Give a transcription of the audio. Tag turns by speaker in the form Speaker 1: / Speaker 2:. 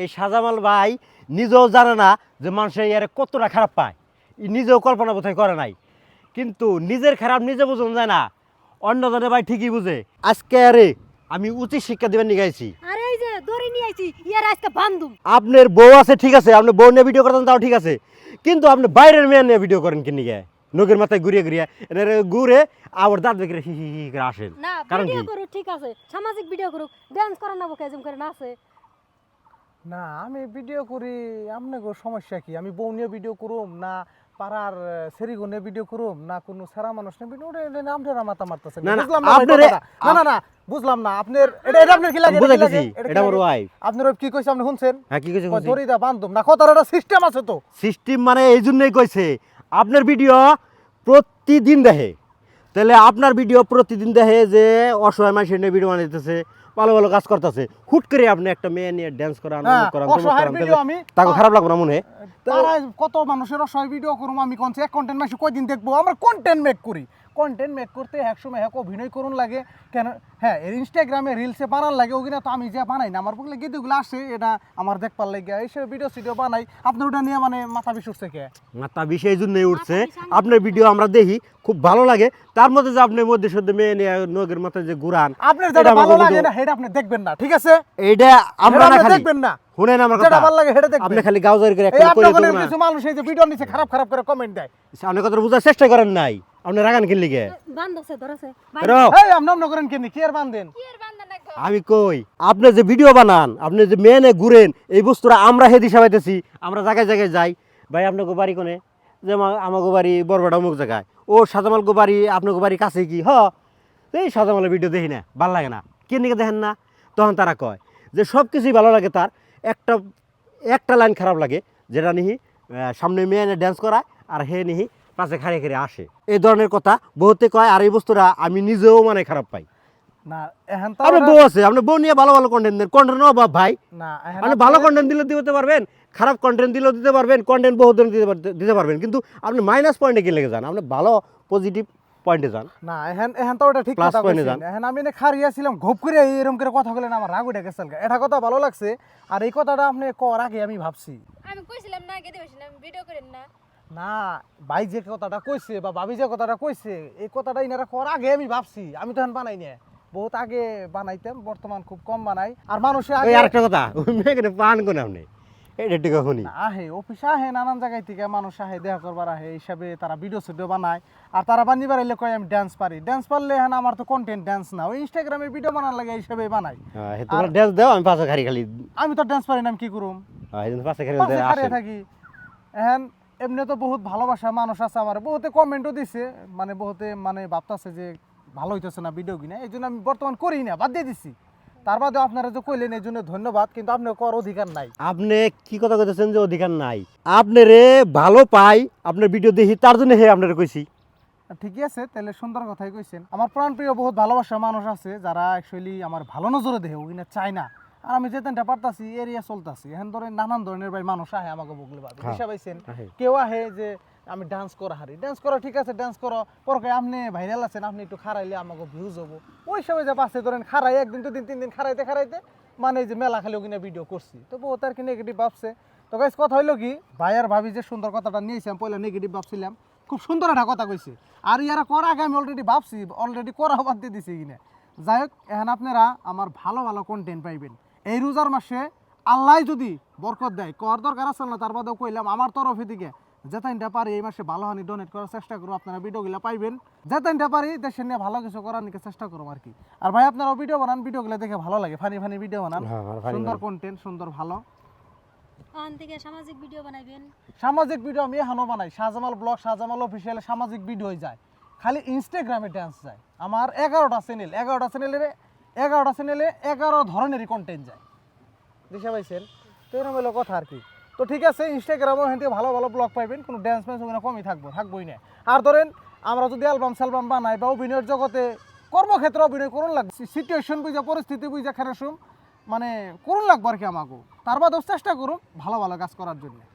Speaker 1: এই সাজামাল ভাই নিজেও জানে না যে মানুষের ইয়ারে কতটা খারাপ পায়। নিজেও কল্পনা বোধহয় করে নাই। কিন্তু নিজের খারাপ নিজে বুঝুন যায় না। অন্যজনে ভাই ঠিকই বুঝে। আজকে আরে আমি উচিত শিক্ষা দেবেন নিগাইছি
Speaker 2: আরে এই যে দড়ি নিয়ে আইছি ইয়ার আজকে বান্ধুম
Speaker 1: আপনার বউ আছে ঠিক আছে। আপনি বউ নিয়ে ভিডিও করতেন তাও ঠিক আছে। কিন্তু আপনি বাইরের মেয়ে নিয়ে ভিডিও করেন কিনি গে নগের মাথায় ঘুরিয়ে ঘুরিয়ে। ঘুরে আবার দাঁত বেঁকে হি হি হি করে আসেন।
Speaker 2: না
Speaker 1: কারণ
Speaker 2: ভিডিও করুক ঠিক আছে। সামাজিক ভিডিও করুক ডান্স করে না বকে করে নাচে।
Speaker 3: না আমি ভিডিও করি আপনাকে সমস্যা কি? আমি বউ নিয়ে ভিডিও করুম না পাড়ার সেরিগো নিয়ে ভিডিও করুম না কোনো সেরা মানুষ নিয়ে ভিডিও নাম ধরে মাথা মারতেছে
Speaker 1: না, না,
Speaker 3: বুঝলাম না
Speaker 1: আপনারে-।
Speaker 3: না না না বুঝলাম না। আপনার এটা এটা আপনার কি লাগে?
Speaker 1: বুঝাইতেছি?
Speaker 3: এটা
Speaker 1: আমার ওয়াইফ
Speaker 3: আপনার ওই কি কইছে? আপনি শুনছেন?
Speaker 1: হ্যাঁ কি কিছু
Speaker 3: ধরি দা বান্ধব। না কথার একটা সিস্টেম আছে তো।
Speaker 1: সিস্টেম মানে এই জন্যই কইছে। আপনার ভিডিও প্রতিদিন দেখে। তাহলে আপনার ভিডিও প্রতিদিন দেখে যে অসহায় মানুষের ভিডিও বানাইতেছে। ভালো ভালো কাজ করতেছে। হুট করে আপনি একটা মেয়ে নিয়ে ড্যান্স করান
Speaker 3: হ্যাঁ,
Speaker 1: তাকে খারাপ লাগবে না মনে
Speaker 3: কত মানুষের অসহায় ভিডিও করুম আমি কোন এক কন্টেন্ট মাসে কয়দিন দেখব? আমরা কন্টেন্ট মেক করি। কন্টেন্ট মেক করতে একসময় হ্যাঁ অভিনয় করুন লাগে। কেন হ্যাঁ এর ইনস্টাগ্রামে রিলসে বানান লাগে ওগুলো তো আমি যে বানাই না আমার বলে গীতগুলো আসে এটা আমার দেখবার লাগে। এইসব ভিডিও সিডিও বানাই। আপনার ওটা নিয়ে মানে মাথা বিষ উঠছে কে?
Speaker 1: মাথা বিষয় এই জন্যই উঠছে। আপনার ভিডিও আমরা দেখি। খুব ভালো লাগে। তার মধ্যে যে আপনি মধ্যে সধ্যে মেয়ে নিয়ে নগের মাথায় যে ঘুরান
Speaker 3: আপনার যেটা ভালো লাগে না সেটা আপনি দেখবেন না ঠিক আছে?
Speaker 1: এইটা আমরা না খালি
Speaker 3: দেখবেন না।
Speaker 1: শুনেন আমার
Speaker 3: যেটা
Speaker 1: কথা।
Speaker 3: ভালো লাগে সেটা দেখবেন।
Speaker 1: আপনি খালি গাউজারি করে একটা করে
Speaker 3: আপনার
Speaker 1: দেবো না।
Speaker 3: কিছু মানুষ এই যে ভিডিও নিচে খারাপ খারাপ করে কমেন্ট দেয়।
Speaker 1: আপনি কথা বোঝার চেষ্টা করেন নাই। আপনি রাগান কিনলি গে
Speaker 2: বান্ধছে ধরেছে।
Speaker 3: এই আপনি অন্য করেন কেন কি আর বান্ধেন?
Speaker 1: আমি কই আপনি যে ভিডিও বানান আপনি যে মেনে ঘুরেন এই বস্তুটা আমরা হেদি সাবাইতেছি আমরা জায়গায় জায়গায় যাই। ভাই আপনাকে বাড়ি কোনে? যে আমা- আমাকে বাড়ি বরবাটা অমুক জায়গায়। ও সাজামাল গো বাড়ি আপনাকে বাড়ি কাছে কি? হ। এই সাজামালের ভিডিও দেখি না, ভালো লাগে না। কে নিকে দেখেন না? তখন তারা কয় যে সব কিছুই ভালো লাগে তার। একটা একটা লাইন খারাপ লাগে, যেটা নিহি সামনে মেয়ে এনে ড্যান্স করায়, আর হে নিহি, পাশে খাড়িয়ে খাড়িয়ে আসে। এই ধরনের কথা বহুতে কয়, আর এই বস্তুটা আমি নিজেও মানে খারাপ পাই।
Speaker 3: না এখন তো
Speaker 1: আপনার বউ আছে আপনি বউ নিয়ে ভালো ভালো কন্টেন্ট দেন। কন্টেন্ট অভাব ভাই।
Speaker 3: না
Speaker 1: আপনি ভালো কন্টেন্ট দিলে দিতে পারবেন খারাপ কন্টেন্ট দিলেও দিতে পারবেন কন্টেন্ট বহু দিন দিতে দিতে পারবেন। কিন্তু আপনি মাইনাস পয়েন্টে গেলে যান? আপনি ভালো পজিটিভ পয়েন্টে যান।
Speaker 3: না এখন এখন তো ওটা ঠিক কথা কইছেন।
Speaker 1: যান।
Speaker 3: এখন আমি এনে খারিয়াছিলাম ঘুপ করে এরকম করে কথা বলেন আমার রাগ উঠে গেছে এটা কথা ভালো লাগছে আর এই কথাটা আপনি কর আগে আমি ভাবছি।
Speaker 4: আমি কইছিলাম না বসে আমি ভিডিও করেন না।
Speaker 3: না ভাই যে কথাটা কইছে বা ভাবি যে কথাটা কইছে এই কথাটা ইনারা কর আগে আমি ভাবছি আমি তো এখন বানাই না বহুত আগে বানাইতাম বর্তমান খুব কম বানাই। আর মানুষে
Speaker 1: ওই
Speaker 3: আগে
Speaker 1: আরেকটা কথা ওই মেয়েকে পান কোন আপনি। এটা ঠিক শুনি
Speaker 3: আহে অফিস আহে নানান জায়গায় থেকে মানুষ আহে দেখা করবার আহে হিসাবে তারা ভিডিও সিডিও বানায়। আর তারা বানিবার এলে কয় আমি ডান্স পারি। ডান্স পারলে এখন আমার তো কন্টেন্ট ডান্স না। ওই ইনস্টাগ্রামে ভিডিও বানার লাগে হিসাবে বানাই
Speaker 1: হ্যাঁ, তোমার ড্যান্স দাও আমি পাশে খালি খালি।
Speaker 3: আমি তো ডান্স পারি না আমি কি করুম?
Speaker 1: হ্যাঁ, পাশে খালি
Speaker 3: থাকি। এখন এমনি তো বহুত ভালোবাসা মানুষ আছে আমার বহুতে কমেন্টও দিছে। মানে বহুতে মানে ভাবতাছে যে ভালো হইতেছে না ভিডিও কিনা এই জন্য আমি বর্তমান করি না বাদ দিয়ে দিছি। তার বাদে আপনারা যে কইলেন এই জন্য ধন্যবাদ কিন্তু আপনার কর অধিকার নাই।
Speaker 1: আপনি কি কথা কইতেছেন যে অধিকার নাই? আপনারে ভালো পাই আপনার ভিডিও দেখি তার জন্য হে আপনার কইছি।
Speaker 3: ঠিকই আছে তাহলে সুন্দর কথাই কইছেন। আমার প্রাণপ্রিয় বহুত ভালোবাসা মানুষ আছে যারা অ্যাকচুয়ালি আমার ভালো নজরে দেখে ওইনা চায় না। আর আমি যেতেনটা পারতাছি এরিয়া চলতাছি। এখন ধরেন নানান ধরনের ভাই মানুষ আহে আমাকে বগলে পাবে
Speaker 1: হ্যাঁ।
Speaker 3: হিসাব আইছেন কেউ আহে যে আমি ডান্স করা হারি। ডান্স করো ঠিক আছে ডান্স করো। পরকে আপনি ভাইরাল আছেন, আপনি একটু খারাইলে আমাকে ভিউজ হব। ওই সময় যে পাশে ধরেন খারাই, একদিন, দুদিন, তিন দিন খারাইতে খারাইতে মানে যে মেলা খালি ওখানে ভিডিও করছি। তো বহুত আর কি নেগেটিভ ভাবছে। তো গাইস কথা হইল কি, ভাই আর ভাবি যে সুন্দর কথাটা নিয়েছিলাম পয়লা নেগেটিভ ভাবছিলাম। খুব সুন্দর একটা কথা কইছে। আর ইয়ারা করা আগে আমি অলরেডি ভাবছি অলরেডি করা বাদ দিয়ে দিছি কিনা। যাই হোক, এখন আপনারা আমার ভালো ভালো কন্টেন্ট পাইবেন। এই রোজার মাসে আল্লাহ যদি বরকত দেয়, কর দরকার আছে না, তার বাদেও কইলাম, আমার তরফে দিকে যেতাইনটা পারি এই মাসে ভালো হানি ডোনেট করার চেষ্টা করব আপনারা ভিডিওগুলো পাইবেন। যেতাইনটা পারি দেশের নিয়ে ভালো কিছু করার নিকে চেষ্টা করব আর কি। আর ভাই আপনারাও ভিডিও বানান ভিডিওগুলো দেখে ভালো লাগে ফানি ফানি ভিডিও বানান।
Speaker 1: হ্যাঁ,
Speaker 3: সুন্দর কন্টেন্ট সুন্দর ভালো।
Speaker 2: সামাজিক ভিডিও বানাইবেন?
Speaker 3: সামাজিক ভিডিও আমি এখনও বানাই। শাহজামাল ব্লগ শাহজামাল অফিসিয়াল সামাজিক ভিডিও যায়। খালি ইনস্টাগ্রামে ডান্স যায়। আমার এগারোটা চ্যানেল এগারোটা চ্যানেলের এগারোটা চ্যানেলে এগারো ধরনেরই কন্টেন্ট যায়। দিশা পাইছেন তো এরকম হলো কথা আর কি। তো ঠিক আছে ইনস্টাগ্রামও এখান ভালো ভালো ব্লগ পাইবেন, কোনো ড্যান্স ম্যান্স ওখানে কমই থাকব, থাকবোই না। আর ধরেন, আমরা যদি অ্যালবাম স্যালবাম বানাই বা অভিনয়ের জগতে কর্মক্ষেত্রে অভিনয় করুন লাগবে সিচুয়েশন বুঝা, পরিস্থিতি বুঝা খেরাসুম মানে করুন লাগবো আর কি আমাকে তার বাদেও চেষ্টা করুন ভালো ভালো কাজ করার জন্য।